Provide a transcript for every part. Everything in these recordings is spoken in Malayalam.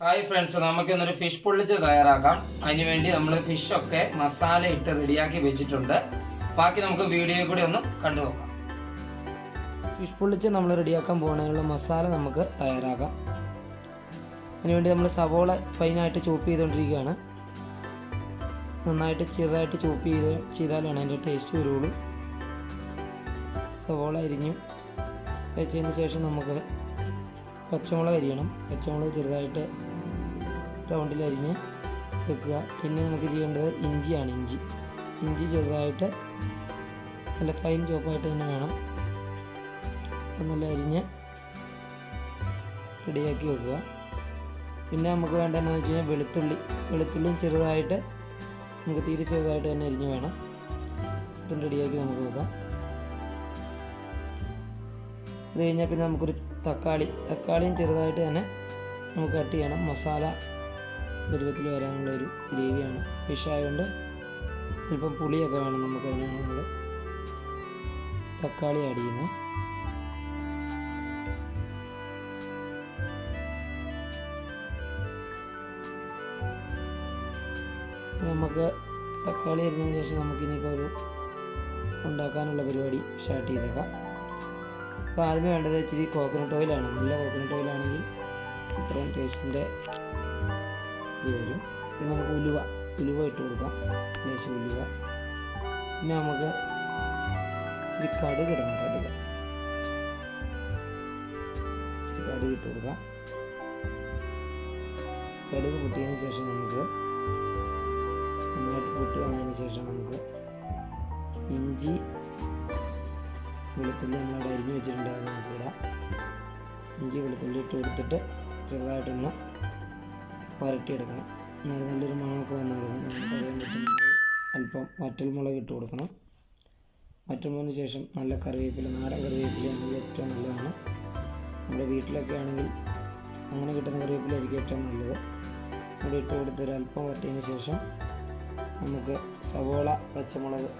ഹായ് ഫ്രണ്ട്സ് നമുക്ക് ഇന്നൊരു ഫിഷ് പൊള്ളിച്ച് തയ്യാറാക്കാം. അതിനുവേണ്ടി നമ്മൾ ഒക്കെ മസാല ഇട്ട് റെഡിയാക്കി വെച്ചിട്ടുണ്ട്. ബാക്കി നമുക്ക് വീഡിയോ കൂടി ഒന്ന് കണ്ടു നോക്കാം. ഫിഷ് പൊള്ളിച്ച് നമ്മൾ റെഡിയാക്കാൻ പോകുന്നതിനുള്ള മസാല നമുക്ക് തയ്യാറാക്കാം. അതിനുവേണ്ടി നമ്മൾ സവോള ഫൈനായിട്ട് ചോപ്പ് ചെയ്തുകൊണ്ടിരിക്കുകയാണ് നന്നായിട്ട് ചെറുതായിട്ട് ചോപ്പ് ചെയ്ത് ചെയ്താലാണ് അതിന്റെ ടേസ്റ്റ് വരുള്ളൂ. സവോള അരിഞ്ഞു വെച്ചതിന് ശേഷം നമുക്ക് പച്ചമുളക് അരിയണം. പച്ചമുളക് ചെറുതായിട്ട് റൗണ്ടിൽ അരിഞ്ഞ് വെക്കുക. പിന്നെ നമുക്ക് ചെയ്യേണ്ടത് ഇഞ്ചിയാണ് ഇഞ്ചി. ഇഞ്ചി ചെറുതായിട്ട് നല്ല ഫൈൻ ചോപ്പായിട്ട് തന്നെ വേണം. അപ്പം നല്ല അരിഞ്ഞ് റെഡിയാക്കി വെക്കുക. പിന്നെ നമുക്ക് വേണ്ടതെന്ന് വെച്ച് കഴിഞ്ഞാൽ വെളുത്തുള്ളി. വെളുത്തുള്ളിയും ചെറുതായിട്ട് നമുക്ക് തീരെ ചെറുതായിട്ട് തന്നെ അരിഞ്ഞ് വേണം. ഇതും റെഡിയാക്കി നമുക്ക് വെക്കാം. അത് കഴിഞ്ഞാൽ പിന്നെ നമുക്കൊരു തക്കാളി. തക്കാളിയും ചെറുതായിട്ട് തന്നെ നമുക്ക് കട്ട് ചെയ്യണം. മസാല പരുവത്തിൽ വരാനുള്ള ഒരു ഗ്രേവിയാണ്. ഫിഷ് ആയതുകൊണ്ട് അല്പം പുളിയൊക്കെ വേണം നമുക്ക് അതിനാണ് നമ്മൾ തക്കാളി ആഡ് ചെയ്യുന്നത് നമുക്ക് തക്കാളി അരിഞ്ഞതിന് ശേഷം നമുക്കിനിയിപ്പോൾ ഒരു ഉണ്ടാക്കാനുള്ള പരിപാടി സ്റ്റാർട്ട് ചെയ്തേക്കാം. അപ്പോൾ ആദ്യമേ വേണ്ടത് ഇച്ചിരി കോക്കനട്ട് ഓയിലാണ് നല്ല കോക്കനട്ട് ഓയിലാണെങ്കിൽ ഇത്രയും ടേസ്റ്റിന്റെ ഇത് വരും. പിന്നെ നമുക്ക് ഉലുവ ഉലുവ ഇട്ട് കൊടുക്കാം. ലേശം ഉലുവ. പിന്നെ നമുക്ക് ഇച്ചിരി കടുക് കടുക്. കടുക് ഇട്ട് കൊടുക്കാം. കടുക് പൊട്ടിയതിന് ശേഷം നമുക്ക് നന്നായിട്ട് പൊട്ടി വന്നതിന് ശേഷം നമുക്ക് ഇഞ്ചി വെളുത്തുള്ളി നമ്മളവിടെ അരിഞ്ഞു വെച്ചിട്ടുണ്ട്. അത് നമുക്ക് ഇടാം ഇഞ്ചി വെളുത്തുള്ളി ഇട്ട് കൊടുത്തിട്ട് ചെറുതായിട്ടൊന്ന് വരട്ടിയെടുക്കണം എന്നാലും നല്ലൊരു മണമൊക്കെ വന്നു തുടങ്ങും നമുക്കറിയാൻ പറ്റുന്നത് അല്പം വറ്റൽമുളക് ഇട്ട് കൊടുക്കണം. വറ്റൽമുളകിന് ശേഷം നല്ല കറിവേപ്പില നാടൻ കറിവേപ്പില എന്നത് ഏറ്റവും നല്ലതാണ്. നമ്മുടെ വീട്ടിലൊക്കെ ആണെങ്കിൽ അങ്ങനെ കിട്ടുന്ന കറിവേപ്പില ആയിരിക്കും ഏറ്റവും നല്ലത്. ഇവിടെ ഇട്ട് കൊടുത്ത് ഒരു അല്പം വരട്ടിയതിന് ശേഷം നമുക്ക് സവോള പച്ചമുളക്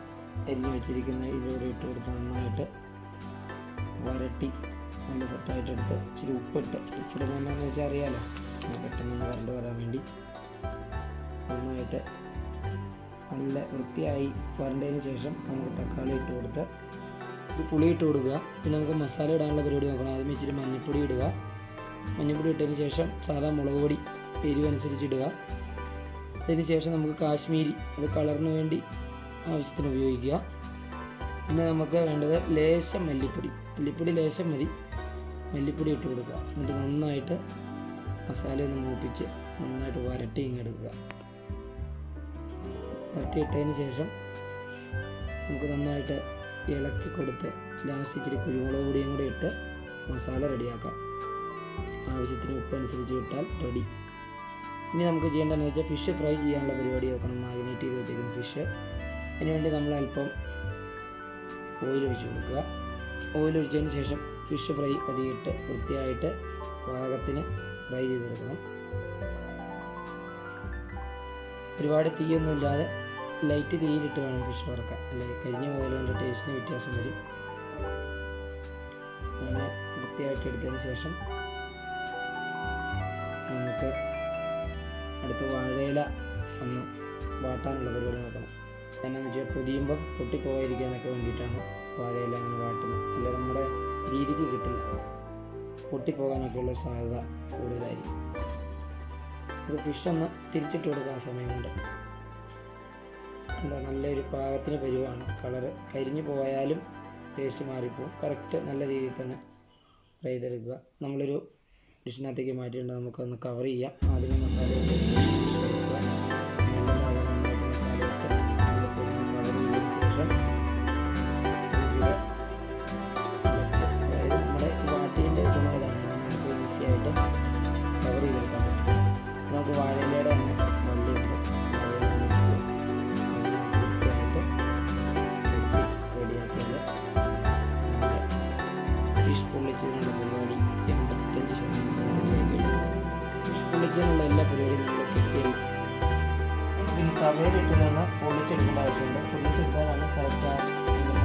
അരിഞ്ഞ് വെച്ചിരിക്കുന്ന ഇതിലൂടെ ഇട്ട് കൊടുത്ത് നന്നായിട്ട് വരട്ടി നല്ല സെറ്റായിട്ട് എടുത്ത് ഇച്ചിരി ഉപ്പിട്ട്. ഉപ്പിടുന്ന എന്താണെന്ന് വെച്ചാൽ അറിയാലോ. ഒന്ന് പെട്ടെന്ന് കറണ്ട് വരാൻ വേണ്ടി. നന്നായിട്ട് നല്ല വൃത്തിയായി വരണ്ടതിന് ശേഷം നമുക്ക് തക്കാളി ഇട്ട് കൊടുത്ത് പുളി ഇട്ട് കൊടുക്കുക. പിന്നെ നമുക്ക് മസാല ഇടാനുള്ള പരിപാടി നോക്കണം. ആദ്യം ഇച്ചിരി മഞ്ഞൾപ്പൊടി ഇടുക. മഞ്ഞൾപ്പൊടി ഇട്ടതിന് ശേഷം സാധാ മുളക് പൊടി എരിവനുസരിച്ച് ഇടുക. അതിന് ശേഷം നമുക്ക് കാശ്മീരി അത് കളറിന് വേണ്ടി ആവശ്യത്തിന് ഉപയോഗിക്കുക. പിന്നെ നമുക്ക് വേണ്ടത് ലേശം മല്ലിപ്പൊടി. മല്ലിപ്പൊടി ലേശം മതി. മല്ലിപ്പൊടി ഇട്ട് കൊടുക്കുക. എന്നിട്ട് നന്നായിട്ട് മസാല ഒന്ന് മൂപ്പിച്ച് നന്നായിട്ട് വരട്ടി ഇങ്ങെടുക്കുക വരട്ടിയിട്ടതിന് ശേഷം നമുക്ക് നന്നായിട്ട് ഇളക്കി കൊടുത്ത് ലാസ്റ്റ് ഇച്ചിരി കുരുമുളക് പൊടിയും കൂടി ഇട്ട് മസാല റെഡിയാക്കാം. ആവശ്യത്തിന് ഉപ്പ് അനുസരിച്ച് ഇട്ടാൽ റെഡി. ഇനി നമുക്ക് ചെയ്യേണ്ടതെന്ന് വെച്ചാൽ ഫിഷ് ഫ്രൈ ചെയ്യാനുള്ള പരിപാടി നോക്കണം മാഗ്നേറ്റ് ചെയ്ത് വെച്ചേക്കുന്ന ഫിഷ് അതിനുവേണ്ടി നമ്മൾ അല്പം ഓയിൽ ഒഴിച്ച് കൊടുക്കുക. ഓയിൽ ഒഴിച്ചതിന് ശേഷം ഫിഷ് ഫ്രൈ പതിയിട്ട് വൃത്തിയായിട്ട് പാകത്തിന് ഫ്രൈ ചെയ്തെടുക്കണം. ഒരുപാട് തീയൊന്നും ഇല്ലാതെ ലൈറ്റ് തീയിലിട്ട് വേണം ഫിഷ് വറക്കാൻ. അല്ലെങ്കിൽ കരിഞ്ഞ പോയാലും ടേസ്റ്റിന് വ്യത്യാസം വരും. അങ്ങനെ വൃത്തിയായിട്ട് എടുത്തതിന് ശേഷം നമുക്ക് അടുത്ത വാഴയില ഒന്ന് വാട്ടാനുള്ള പരിപാടി നോക്കണം. എന്നാന്ന് വെച്ചാൽ പൊതിയുമ്പോൾ പൊട്ടിപ്പോകാതിരിക്കാനൊക്കെ വേണ്ടിയിട്ടാണ് വാഴയില അങ്ങനെ വാട്ടുന്നത്. അല്ലെങ്കിൽ നമ്മുടെ രീതിക്ക് കിട്ടില്ല. പൊട്ടിപ്പോകാനൊക്കെയുള്ള സാധ്യത കൂടുതലായിരിക്കും. നമുക്ക് ഫിഷ് ഒന്ന് തിരിച്ചിട്ട് കൊടുക്കാൻ സമയമുണ്ട്. എന്താ നല്ലൊരു പാകത്തിന് പരുവാണ്. കളറ് കരിഞ്ഞു പോയാലും ടേസ്റ്റ് മാറിപ്പോവും. കറക്റ്റ് നല്ല രീതിയിൽ തന്നെ ഫ്രൈ ചെയ്തെടുക്കുക. നമ്മളൊരു ഡിഷിനകത്തേക്ക് മാറ്റിയിട്ട് നമുക്കൊന്ന് കവർ ചെയ്യാം. ആദ്യമേ മസാല പൊള്ളിച്ചതിനുള്ള എല്ലാ പരിപാടിയും നമ്മൾ കിട്ടിയാൽ പിന്നെ തവയിലിട്ട് തന്നെ പൊള്ളിച്ചെടുക്കേണ്ട ആവശ്യമുണ്ട്. പൊള്ളിച്ചെടുത്താലാണ് കറക്റ്റ് എല്ലാം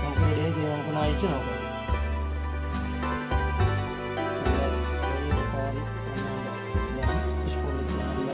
നമുക്ക് റെഡിയാക്കി നമുക്കൊന്ന് അഴിച്ച് നോക്കാം.